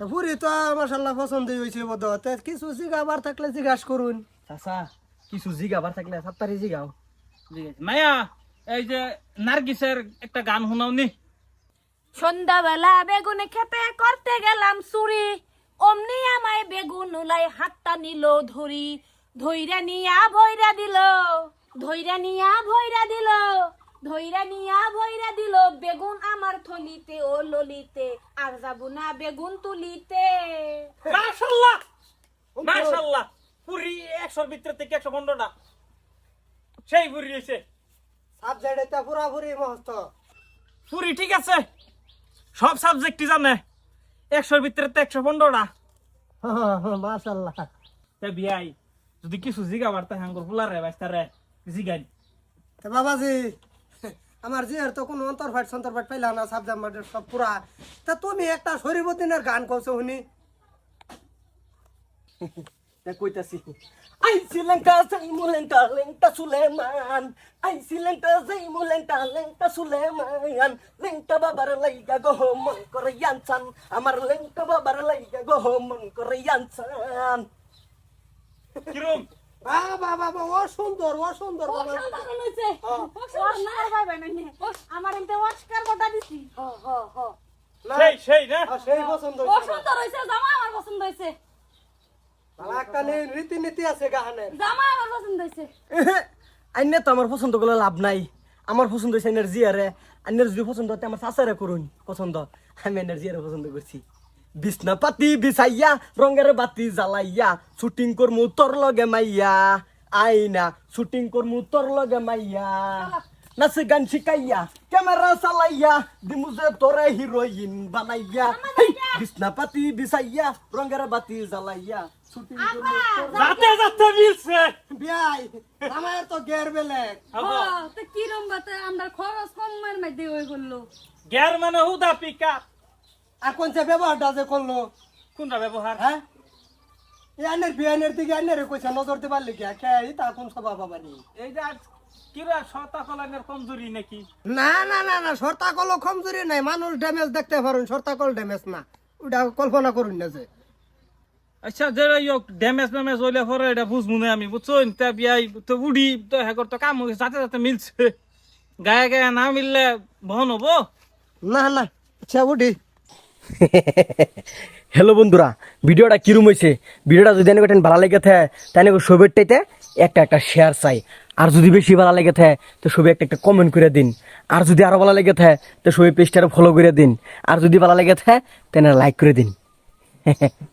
তা পুরি তো মাসাল্লাহ পছন্দই হয়েছে বোধ তে কিছু জিগাবার থাকলে জিজ্ঞাসা করুন। চাচা কিছু জিগাবার থাকলে সাত্তারি জিগাও। মায়া এই যে নার্গিসের একটা গান শোনাও নি। সন্ধ্যাবেলা বেগুনে খেতে করতে গেলাম চুরি। অমনি আমায় বেগুন উলাই হাতটা নিল ধরি। ধইরা নিয়া ভইরা দিল ধইরা নিয়া ভইরা দিল। ধইরা নিয়া ভইরা দিল বেগুন আমার থলিতে ও ললিতে আর যাব না বেগুন তুলিতে। মাশাল্লাহ মাশাল্লাহ পুরি একশোর ভিতরে থেকে একশো পনেরোটা সেই পুরি হয়েছে সাবজেক্ট এটা পুরাপুরি মহস্ত পুরি ঠিক আছে। সব সাবজেক্টই জানে? একশোর ভিতরে তো একশো পনেরোটা মাসাল্লাহ তে বিয়াই যদি কিছু জিগাবার তা হাঙ্গর ফুলারে বাইস্তারে জিগাই। তা বাবাজি! আমার জিয়ার তো কোনো অন্তর্ফাট সন্তর্ফাট পাইলাম না সাবজেক্ট সব পুরা। তা তুমি একটা শরীফুদ্দিনের গান কৌছো শুনি। তা কইতাছি। সুলেমান। সুলেমান। বাবার লাইগা গো মন করে ইয়ানসান। আমার লেঙ্কা বাবার লাইগা গো মন করে ইয়ানসান। কিরম? বাবা বাবা ও সুন্দর ও সুন্দর। আমার এমনি অস্কার বটা দিছি। সেই সেই না? সেই পছন্দ ও সুন্দর হয়েছে জামা আমার পছন্দ হয়েছে একটা নি- রীতিনীতি আছে গানের জামা আমার পছন্দ হয়েছে আইনে তো আমার পছন্দ করলে লাভ নাই। আমার পছন্দ হয়েছে এনার জিয়ারে আইনের যদি পছন্দ হতে আমার চাচারে করুন পছন্দ। আমি এনার জিয়ারে পছন্দ করছি। বিছনা পাতি বিছাইয়া রঙের বাতি জ্বালাইয়া শুটিং করমু তোর লগে মাইয়া। আইনা শুটিং করমু তোর লগে মাইয়া। নাচ গান শিখাইয়া ক্যামেরা চালাইয়া দিমুজে তোরে হিরোইন বানাইয়া। হেই, বিছনা পাতি বিছাইয়া রঙের বাতি জ্বালাইয়া শুটিং করমু যাতে মিলছে। বিয়াই আমার তো গের বেলেগ। তো বাতে আমরা খরচ কমের মধ্যে ওই করল গ্যার মানে হুদা পিকা আর কোন সে ব্যবহারটা যে করল? কোনটা ব্যবহার? হ্যাঁ? এই আনের বিয়ানের দিকে আনের কইছে নজর দিবার পারলি কে তা কোন সবা বাবানি এই যে কিরা শতা কলানের কমজোরি নাকি? না না না না সর্তাকল কমজোরি নাই। মানুষ ড্যামেজ দেখতে পারুন সর্তাকল ড্যামেজ না। ওটা কল্পনা করুন না যে। আচ্ছা যে ইয়ক ড্যামেজ ম্যামেজ হইলে পরে এটা বুঝব না আমি বুঝছ তা বিয়াই তো উড়ি তো হ্যাঁ তো কাম যাতে যাতে মিলছে। গায়ে গায়ে না মিললে বহন হব? না না আচ্ছা উঠি হ্যালো বন্ধুরা, ভিডিওটা কিরম হয়েছে ভিডিওটা যদি এনেকে ভালো লেগে থাকে তাই ছবিটাইতে একটা একটা শেয়ার চাই। আর যদি বেশি ভালো লেগে থাকে তো ছবি একটা একটা কমেন্ট করে দিন। আর যদি আরও ভালো লেগে থাকে তো ছবি পেজটা ফলো করে দিন। আর যদি ভালো লেগে থাকে তাহলে লাইক করে দিন।